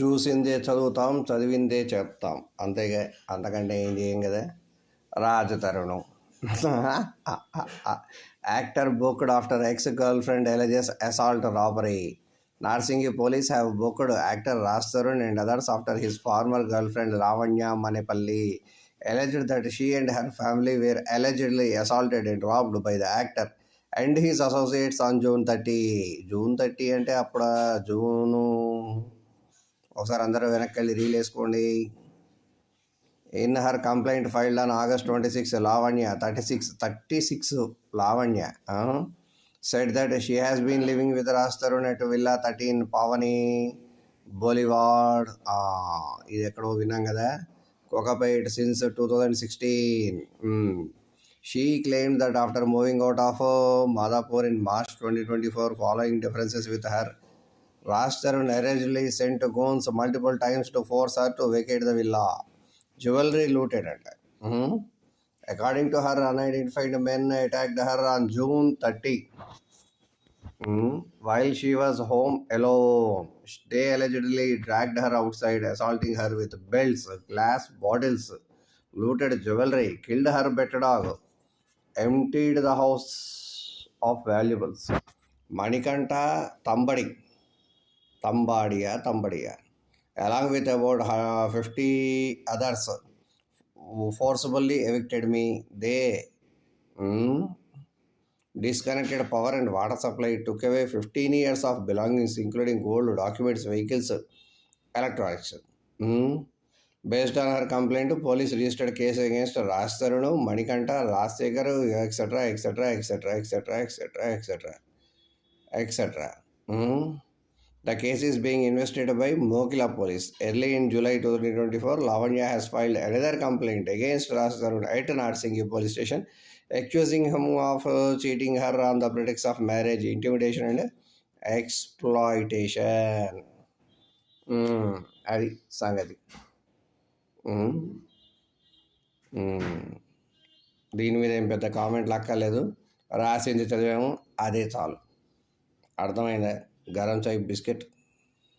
చూసిందే చదువుతాం చదివిందే చెప్తాం. అంతేగా అంతకంటే ఏం చేయం కదా? రాజతరుణం. Actor booked after ex girlfriend alleges assault robbery. Narsingi police have booked actor Raj Tarun and others after his former girlfriend Lavanya Manepalli alleged that she and her family were allegedly assaulted and robbed by the actor and his associates on June 30. June thirty అంటే అప్పుడు? June ఒకసారి అందరూ వెనక్కి వెళ్ళి reel వేసుకోండి. In her complaint filed on August twenty six Lavanya thirty six thirty six Lavanya said that she has been living with Raj Tarun at villa thirteen Pavani boulevard ఇది ఎక్కడో విన్నాం కదా? Kokapet since two thousand sixteen she claim that after moving out of Madapur in March twenty twenty four following differences with her Raj Tarun allegedly sent goons multiple times to force her to vacate the villa. Jewelry looted అంట according to her unidentified men attacked her on June thirty while she was home alone. They allegedly dragged her outside, assaulting her with belts, glass bottles, looted jewelry, killed her pet dog, emptied the house of valuables. Manikanta Tambadi. Tambadia, Tambadia, along with about uh, 50 others who forcibly evicted me. They mm, disconnected power and water supply, took away 15 years of belongings, including gold, documents, vehicles, electronics. Mm. Based on her complaint, police registered case against Raj Tarunu, Manikanta, Rajsekhar, etc., etc., etc., etc., etc., etc., etc. Mm. The case is being investigated by Mokila police. Early in July 2024, Lavanya has filed another complaint against Raj Tarun at Narsingi police station, accusing him of uh, cheating her on the pretext of marriage, intimidation, and exploitation. Mm, అది సంగతి Mm. Mm. దీని మీద ఏం పెద్ద కామెంట్లు అక్కర్లేదు రాసింది చదివాము అదే చాలు అర్థమైందా গারান চাই বিস্কিট